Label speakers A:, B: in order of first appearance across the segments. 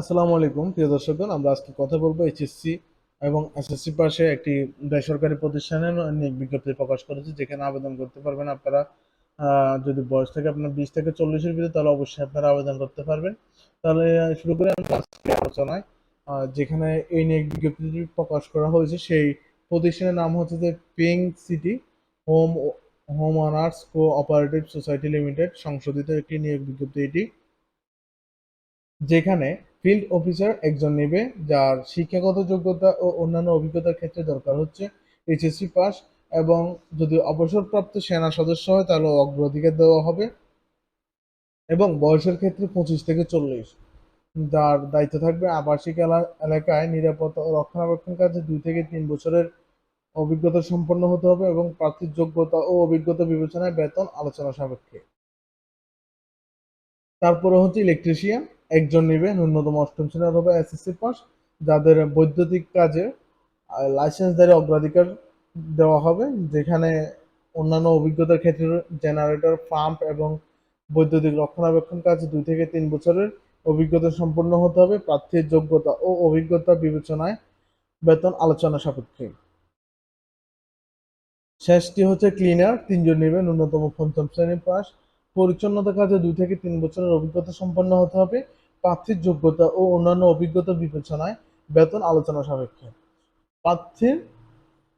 A: আসসালামু আলাইকুম, প্রিয় দর্শকগণ, আমরা আজকে কথা বলব এইচএসসি এবং এসএসসি পাশে একটি বেসরকারি প্রতিষ্ঠানের নিয়োগ বিজ্ঞপ্তি প্রকাশ করেছে, যেখানে আবেদন করতে পারবেন আপনারা। যদি বয়স থেকে আপনার বিশ থেকে চল্লিশের ভিতরে, তাহলে অবশ্যই আপনারা আবেদন করতে পারবেন। তাহলে শুরু করে আজকে আলোচনায়। যেখানে এই নিয়োগ বিজ্ঞপ্তিটি প্রকাশ করা হয়েছে, সেই প্রতিষ্ঠানের নাম হচ্ছে যে Ping City home home owners cooperative society limited, সংশোধিত একটি নিয়োগ বিজ্ঞপ্তি এটি। যেখানে ফিল্ড অফিসার একজন নেবে, যার শিক্ষাগত যোগ্যতা ও অন্যান্য অভিজ্ঞতার ক্ষেত্রে দরকার হচ্ছে এইচএসসি পাস এবং যদি অবসরপ্রাপ্ত সেনা সদস্য হয়, তাহলে অগ্রাধিকার দেওয়া হবে এবং বয়সের ক্ষেত্রে পঁচিশ থেকে চল্লিশ। যার দায়িত্ব থাকবে আবাসিক এলা- এলাকায় নিরাপত্তা ও রক্ষণাবেক্ষণ কাজে দুই থেকে তিন বছরের অভিজ্ঞতা সম্পন্ন হতে হবে এবং প্রার্থীর যোগ্যতা ও অভিজ্ঞতা বিবেচনায় বেতন আলোচনা সাপেক্ষে। তারপরে হচ্ছে ইলেকট্রিশিয়ান। একজন নেবে, ন্যূনতম অষ্টম শ্রেণি অথবা এসএসসি পাস যাদের বৈদ্যুতিক কাজে লাইসেন্সধারী অগ্রাধিকার দেওয়া হবে, যেখানে অন্যান্য অভিজ্ঞতার ক্ষেত্রে জেনারেটর পাম্প এবং বৈদ্যুতিক রক্ষণাবেক্ষণ কাজ দুই থেকে তিন বছরের অভিজ্ঞতা সম্পন্ন হতে হবে। প্রার্থীর যোগ্যতা ও অভিজ্ঞতা বিবেচনায় বেতন আলোচনা সাপেক্ষে। শেষটি হচ্ছে ক্লিনার তিনজন নেবে, ন্যূনতম পঞ্চম শ্রেণি পাস পরিচ্ছন্নতা কাজে দুই থেকে তিন বছরের অভিজ্ঞতা সম্পন্ন হতে হবে। প্রার্থীর যোগ্যতা ও অন্যান্য অভিজ্ঞতা বিবেচনায় বেতন আলোচনা সাপেক্ষে। প্রার্থীর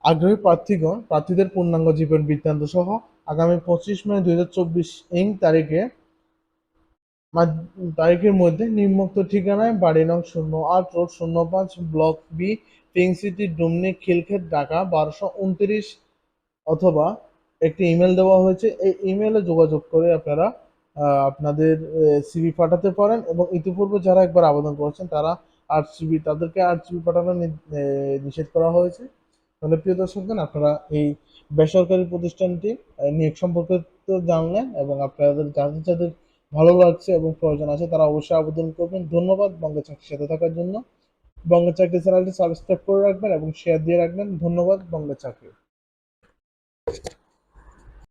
A: আগ্রহী প্রার্থীগণ, প্রার্থীদের পূর্ণাঙ্গ জীবন বৃত্তান্ত সহ আগামী পঁচিশ মে দুই হাজার চব্বিশ ইং তারিখে তারিখের মধ্যে নিম্নোক্ত ঠিকানায় বাড়ি নং শূন্য আট রোড শূন্য পাঁচ block B, Ping City, Dumni, Khilkhet, Dhaka বারোশো উনত্রিশ অথবা একটি ইমেল দেওয়া হয়েছে। এই ইমেলে যোগাযোগ করে আপনারা আপনাদের সিভি পাঠাতে পারেন এবং ইতিপূর্বে যারা একবার আবেদন করেছেন, তারা আট জিবি তাদেরকে আট জিবি পাঠানো নিষেধ করা হয়েছে। তাহলে প্রিয় দর্শকগণ, আপনারা এই বেসরকারি প্রতিষ্ঠানটি নিয়োগ সম্পর্কে তো জানলেন এবং আপনাদের যাদের যাদের ভালো লাগছে এবং প্রয়োজন আছে, তারা অবশ্যই আবেদন করবেন। ধন্যবাদ। বঙ্গের চাকরির সাথে থাকার জন্য। বঙ্গের চাকরি চ্যানেলটি সাবস্ক্রাইব করে রাখবেন এবং শেয়ার দিয়ে রাখবেন। ধন্যবাদ। বঙ্গের চাকরি।